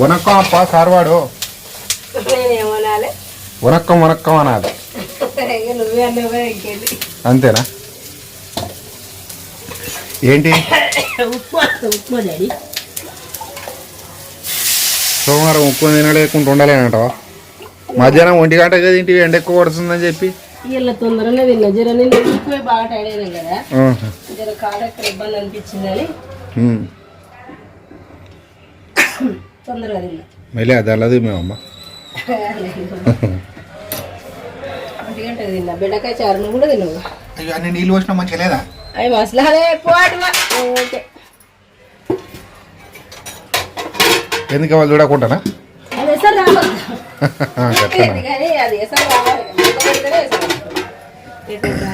వనక్కం అప్ప సార్వాడు నేనేమనాలి వనక్కం వనక్కం అనాలి. అంతేనా? ఏంటి? సోమవారం ఉప్పు తినలేకుండా ఉండలేనంటావా? మధ్యాహ్నం ఒంటి గంట కదా ఇంటివి ఎండ ఎక్కువ పడుతుందని చెప్పి. వీళ్ళ తొందరనే తిన్నా. జర నేను ఎక్కువ బాగా టైడ్ అయినాం కదా. ఆహా. జర కాడ ఎక్కడ ఇబ్బంది అనిపించిందని. ఉమ్. తొందరగా తిన్నా మళ్ళీ అది అల్లది మేమమ్మ ఒంటి గంట తిన్నా. బెండకాయ చారు నువ్వు కూడా తిన్నావు అన్ని నీళ్ళు పోసినా మంచిగా లేదా? అవి మసలాలే ఓకే. ఎందుకు వాళ్ళు చూడకుండానా? అది ఎసరు రావద్దు. చెప్తాను కానీ అది ఎసరు రావాలి. ఎసరు ఎసరు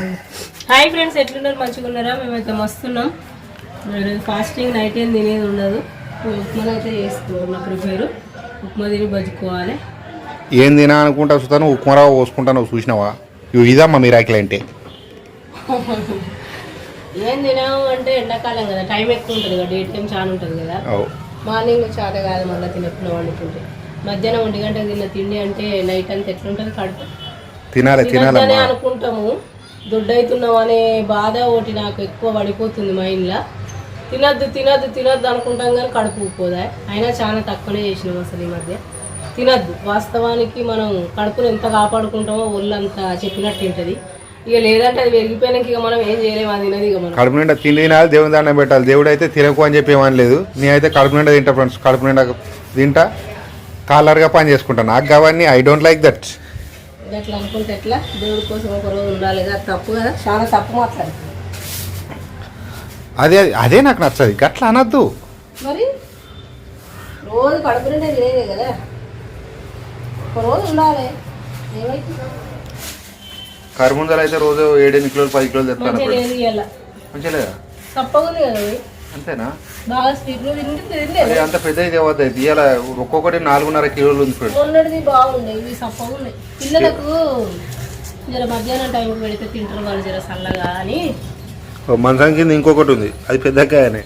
హాయ్ ఫ్రెండ్స్ ఎట్లున్నారు? మంచిగా ఉన్నారా మేమైతే మస్తున్నాం. ఫాస్టింగ్ నైట్ ఏం తినేది ఉండదు. ఉప్మాలు అయితే చేసుకున్నాం ప్రిపేర్ ఉప్మా తిని బజ్జుకోవాలి ఏం తినా అనుకుంటా చూస్తాను ఉప్మారావు పోసుకుంటాను చూసినావా? ఇవి ఇదమ్మా మిరాకిల్ అంటే. ఏం తినాము అంటే ఎండాకాలం కదా టైం ఎక్కువ ఉంటుంది కదా డేట్ టైం చాలా ఉంటుంది కదా. మార్నింగ్ చాలా కాదు మళ్ళీ తినప్పుడు వండుకుంటే. మధ్యాహ్నం ఒంటి గంటకు తిన్న తిండి అంటే నైట్ అంతా ఎట్లుంటుంది కడుపు? తినాలి తినాలమ్మా. అనుకుంటాము. దొడ్డవుతున్నాం అనే బాధ ఒకటి నాకు ఎక్కువ పడిపోతుంది మైండ్లో. తినద్దు తినద్దు తినద్దు అనుకుంటాం కానీ కడుపు ఉప్పోదా అయినా చాలా తక్కువనే చేసినాం అసలు ఈ మధ్య. తినద్దు. వాస్తవానికి మనం కడుపును ఎంత కాపాడుకుంటామో ఒళ్ళు అంత చెప్పినట్టు ఉంటుంది. ఇక లేదంటే అది పెరిగిపోయినాక ఇక మనం ఏం చేయలేము అది తినదు ఇక మనం. కడుపు నిండా తిండి తినాలి దేవుని దండం పెట్టాలి. దేవుడు అయితే తినకు అని చెప్పి ఏమని లేదు. నేనైతే కడుపు నిండా తింటా ఫ్రెండ్స్ కడుపు నిండా తింటా. కాలర్గా పని చేసుకుంటాను నాకు కావన్నీ ఐ డోంట్ లైక్ దట్ ఇది అట్లా అనుకుంటే ఎట్లా? దేవుడి కోసం ఒక రోజు ఉండాలి. కదా తప్పు కదా? చాలా తప్పు మాట్లాడుతుంది అదే అదే నాకు నచ్చదు. గట్లా అనద్దు. మరి? రోజు కడుపు నిండా తినేదే కదా. ఒక రోజు ఉండాలి. ఏమైతే కరుముందలు అయితే రోజు ఏడెనిమిది కిలోలు పది కిలోలు తెస్తాను మంచిగా లేదు ఇవాళ మంచిగా లేదా? తప్పగా ఉంది కదా. అంతేనా? బాగా స్వీట్ నువ్వు తింటే అది తింటే అంత పెద్ద ఇది అవుతుంది ఇవాళ ఒక్కొక్కటి నాలుగున్నర కిలోలు ఉంది మొన్నటిది బాగుండే ఇవి సప్పగా ఉన్నాయి. పిల్లలకు జర మధ్యాహ్నం టైంకి పెడితే తింటారు వాళ్ళు జర చల్లగా అని. మంచం కింద ఇంకొకటి ఉంది. అది పెద్దకాయనే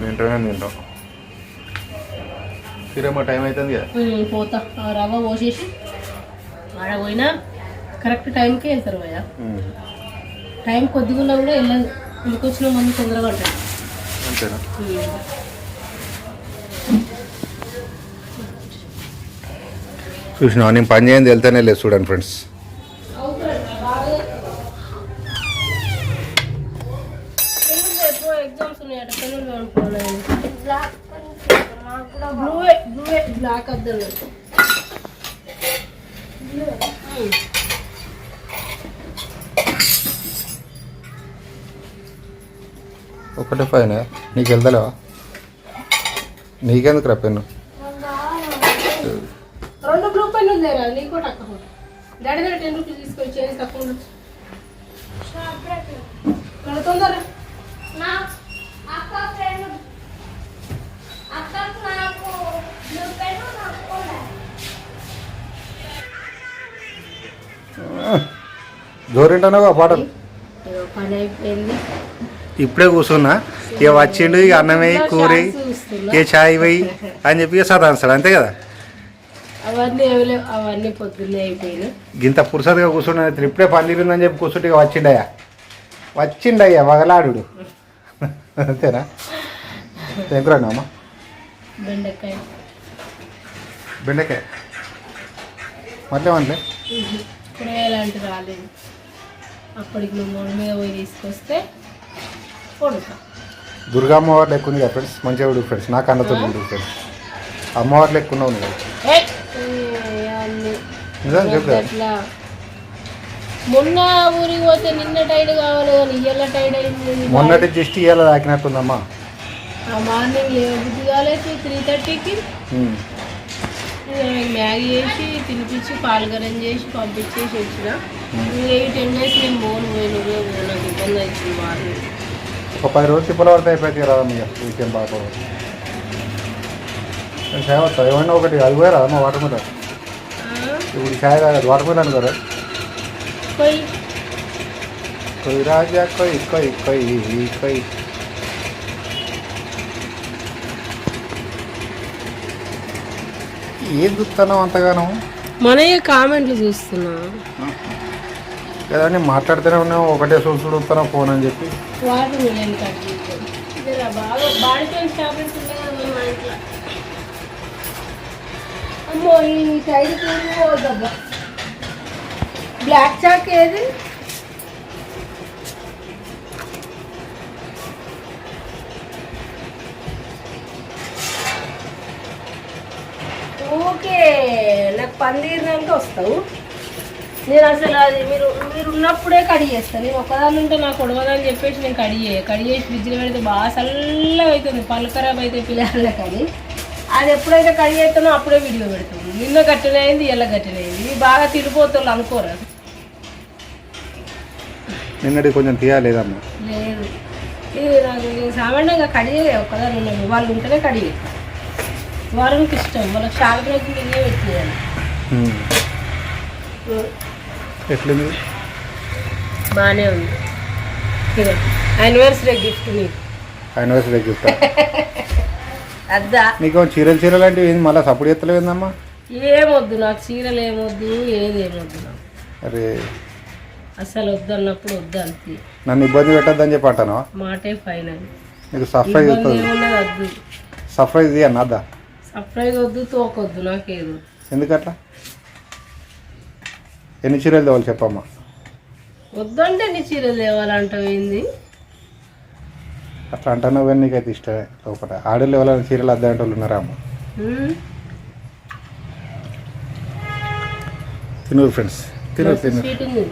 తింటామే తింటాం తిరమ్మ టైం అవుతుంది కదా. పోతా. రవ్వ పోసేసి ఆడ పోయినా కరెక్ట్ టైంకి వెళ్తారు ఉమ్. టైం కొద్దిగా ఉన్నా కూడా వెళ్ళదు. ఇంటికి వచ్చిన ముందు తొందరగా ఉంటాయి అంతేనా? చూసినా నేను పని చేయండి వెళ్తానే లేదు చూడండి ఫ్రెండ్స్. బ్లాక్ ఒకటే పైన నీకు వెళ్తలేవా? నీకెందుకు రా పెన్ను? రెండు బ్లూ పెన్ ఉందేరా నీకు కూడా తక్కువ డాడీ దగ్గర టెన్ రూపీస్ తీసుకొని చేసి తక్కువ ఉండదు. ఇక్కడ తొందర జోరింటానో పని అయిపోయింది. ఇప్పుడే కూర్చున్నా. ఇక వచ్చిండు ఇక అన్నం వేయి కూర ఇక చాయ్ వేయి అని చెప్పి సదాన్స్తాడు అంతే కదా? అవన్నీ ఏమలేవు అవన్నీ పొద్దున్నే అయిపోయినాయి. గింత పురుసగా కూర్చున్నా ఇప్పుడే పని తీరిందని చెప్పి కూర్చుంటే ఇక వచ్చిండయ్యా. వచ్చిండయ్యా వగలాడు అంతేనా? ఎంకురాను అమ్మ బెండకాయ? బెండకాయ మళ్ళీ కూరగాయలు అంటే రాలేదు. అప్పటికి నువ్వు మీద పోయి తీసుకొస్తే కొడుతా దుర్గా అమ్మవారు లెక్క ఉంది కదా ఫ్రెండ్స్ మంచిగా ఫ్రెండ్స్ నాకు అన్నతో ఫ్రెండ్స్ అమ్మవారు లెక్క ఉన్నావు నువ్వు మొన్న ఊరికి పోతే నిన్న టైడ్ కావాలి కానీ ఇయ్యాల టైడ్ అయింది. మొన్నటి జస్ట్ ఇవాళ తాకినట్టుందమ్మా. మార్నింగ్ బుద్ధి కాలేదు త్రీ థర్టీకి. మ్యాగీ చేసి తినిపించి పాలు గరం చేసి పంపించేసి వచ్చిన. ఈ టెన్ డేస్ నేను పోను పోయిన నాకు ఇబ్బంది అవుతుంది మార్నింగ్. ఒక పది రోజులు తిప్పల వరకు అయిపోయింది కదా మీ వీకెండ్ బాగా సేవత్తా ఏమన్నా ఒకటి అది కూడా రాదమ్మా వాటర్ మిలన్? ఇప్పుడు చాయ్ తాగదు వాటర్ మిలన్ కదా పోయి కొయ్ రాజా కొయ్ కొయ్ కొయ్ కొయ్. ఏం చూస్తున్నావు అంతగానో? మనయ్య కామెంట్లు చూస్తున్నా. లేదండి మాట్లాడుతూనే ఉన్నావు ఒకటే చూస్తున్నావు ఫోన్ అని చెప్పి వాటర్ మిలన్ కట్ చేద్దాం. జర బాగా బాడీ పెయిన్ టాబ్లెట్స్ ఉన్నాయి కదా మా ఇంట్లో అమ్మో ఈ సైడ్ కూలిపోద్దబ్బా బ్లాక్ చాక్ ఏది? ఓకే నాకు పందిరినాక వస్తావు. నేను అసలు అది మీరు మీరు ఉన్నప్పుడే కడి చేస్తాను నేను ఒకదాని ఉంటే నాకు ఉడవదని చెప్పేసి నేను కడి కడిగేసి కడి చేసి ఫ్రిడ్జ్లో పెడితే బాగా చల్లగా అవుతుంది పళ్ళు ఖరాబ్ అయితే పిల్లలే కానీ అది ఎప్పుడైతే కడి చేస్తానో అప్పుడే వీడియో పెడుతుంది నిన్న గట్టిన అయింది ఇలా గట్టిన అయింది. ఇవి బాగా తిరిగిపోతారు అనుకోరా. నిన్నటి కొంచెం తీయాలేదమ్మా. లేదు. ఇది నాకు సామాన్యంగా కడి చేయ ఒక్కదాని ఉన్నాను వాళ్ళు ఉంటేనే కడి చేస్తాను వాళ్ళకి ఇష్టం. వాళ్ళకి షార్ట్ బ్రేక్ ఇవే పెట్టేయాలి. ఎట్లుంది? బాగానే ఉంది. యానివర్సరీ గిఫ్ట్ నీకు యానివర్సరీ గిఫ్ట్ అద్దా. నీకు చీరలు చీరలు అంటే ఏంది? మళ్ళీ సపోర్ట్ ఎత్తలేదమ్మా ఏమొద్దు నాకు చీరలు ఏమొద్దు ఏది ఏమొద్దు నాకు. అరే. అసలు వద్దు అన్నప్పుడు వద్దు అంతే. నన్ను ఇబ్బంది పెట్టద్దని చెప్పి అంటాను మాటే ఫైనల్. నీకు సర్ప్రైజ్ వద్దు. సర్ప్రైజ్ ఇయ్యన్న అద్దా. సర్ప్రైజ్ వద్దు తోకొద్దు నాకేదు. ఎందుకట్లా? ఎన్ని చీరలు తేవాలి చెప్పమ్మా? వద్దంటే నీ చీరలు తేవాలంటావు ఏంది? అట్లా అంటున్నావు నీకైతే ఇష్టమే లోపల. ఆడలు ఎవరైనా చీరలు అద్దంటే వాళ్ళు ఉన్నారా అమ్మ? హ్మ్? తిను ఫ్రెండ్స్ తిను తిను. స్వీట్ ఉంది.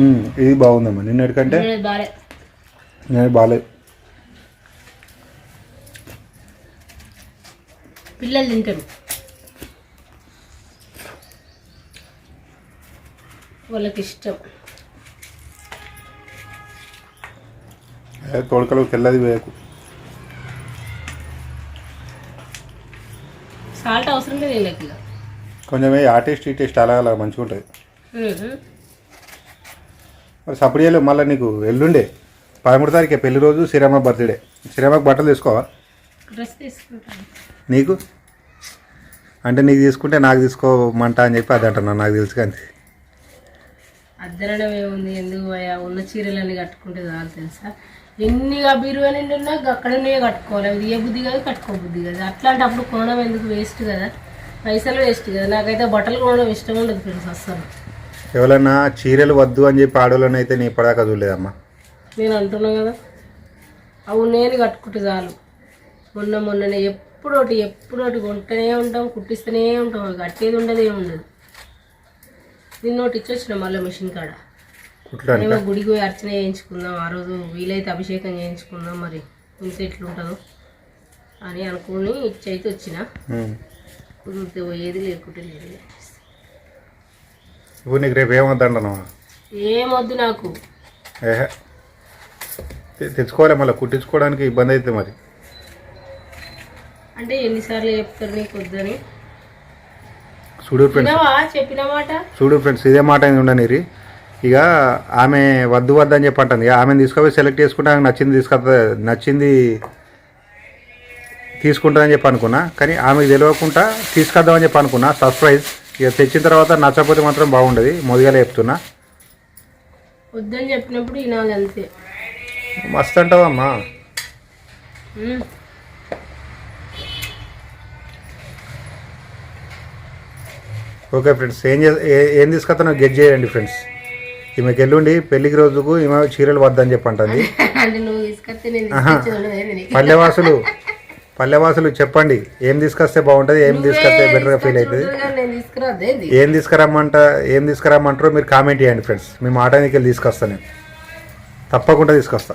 మ్మ్, ఇది బాగుందమ్మా. నిన్నటికంటే నేను బాగాలేదు పిల్లలు తింటారు. వాళ్ళకి ఇష్టం. తోడకలు తెల్లది వేయకు. సాల్ట్ అవసరం లేదు. కొంచెం ఆ టేస్ట్ ఈ టేస్ట్ అలా అలా మంచిగా ఉంటుంది. మరి సపడియాలు మళ్ళీ నీకు ఎల్లుండే పదమూడు తారీఖే పెళ్ళి రోజు శ్రీరామ బర్త్డే. శ్రీరామకు బట్టలు తీసుకోవా? డ్రెస్ తీసుకుంటాను. నీకు? అంటే నీకు తీసుకుంటే నాకు తీసుకోమంట అని చెప్పి అది అంటున్నాను నాకు తెలుసు కానీ. అద్దరడం ఏముంది ఎందుకు పోయా ఉన్న చీరలన్నీ కట్టుకుంటే చాలు తెలుసా? ఎన్ని బీరువా నిండి ఉన్నా అక్కడనే కట్టుకోవాలి. అది ఏ బుద్ధి కాదు కట్టుకో బుద్ధి కాదు. అట్లాంటప్పుడు కొనడం ఎందుకు వేస్ట్ కదా? పైసలు వేస్ట్ కదా? నాకైతే బట్టలు కొనడం ఇష్టం ఉండదు ఫ్రెండ్స్ అస్సలు. ఎవరైనా చీరలు వద్దు అని చెప్పి ఆడవాళ్ళని అయితే నీ ఇప్పటిదాకా చూడలేదమ్మా. నేను అంటున్నా కదా. అవు నేను కట్టుకుంటే చాలు. మొన్న మొన్ననే ఎప్పుడోటి ఎప్పుడోటి కొంటూనే ఉంటాం కుట్టిస్తూనే ఉంటాం. కట్టేది ఉండదు ఏమి ఉండదు. నిన్నోటి ఇచ్చొచ్చిన మళ్ళీ మిషన్ కాడ. ఏమో గుడికి పోయి అర్చన చేయించుకుందాం. ఆ రోజు వీలైతే అభిషేకం చేయించుకుందాం మరి. ఇంత ఎట్లుంటుందో అని అనుకుని ఇచ్చైతే వచ్చిన. కుదిరితే పోయేది లేకుంటే లేదు ఇప్పుడు నీకు రేపు ఏమొద్దంటున్నావా ఏమొద్దు నాకు. ఏహే. తెచ్చుకోవాలి మళ్ళీ. కుట్టించుకోవడానికి ఇబ్బంది అవుతుంది మరి. అంటే ఎన్నిసార్లు చెప్తారు నీకు వద్దని? చూడు ఫ్రెండ్స్ చెప్పిన మాట? చూడు ఫ్రెండ్స్ ఇదే మాట అయింది ఉండనిరి ఇక ఆమె వద్దు వద్దు అని చెప్పి అంటుంది ఇక ఆమెను తీసుకొని సెలెక్ట్ చేసుకుంటే ఆమెకు నచ్చింది తీసుకొస్తా నచ్చింది తీసుకుంటుందని చెప్పి అనుకున్నా. కానీ ఆమెకు తెలియకుండా తీసుకొద్దామని చెప్పి అనుకున్నా. సర్ప్రైజ్ ఇక తెచ్చిన తర్వాత నచ్చకపోతే మాత్రం బాగుండదు. మొదలుగా చెప్తున్నా. వద్దని చెప్పినప్పుడు వినాలి అంతే. మస్తు అంటావమ్మా. ఓకే ఫ్రెండ్స్ ఏం చే ఏ- తీసుకొస్తానో గెట్ చేయండి ఫ్రెండ్స్. ఈమెకి ఎల్లుండి పెళ్ళికి రోజుకు ఈమె చీరలు వద్దని చెప్పి అంటుంది అంటే నువ్వు తీసుకొస్తే నేను ఆహా. తీసుకొచ్చేది ఉండదు ఏంది నీకు? పల్లెవాసులు పల్లెవాసులు చెప్పండి ఏం తీసుకొస్తే బాగుంటుంది ఏం తీసుకొస్తే బెటర్గా ఫీల్ అవుతుంది. ఏం తీసుకురమ్మంట ఏం తీసుకురమ్మంటారో మీరు కామెంట్ చేయండి ఫ్రెండ్స్. మీ మాట వెళ్ళి తీసుకొస్తాను నేను. తప్పకుండా తీసుకొస్తా.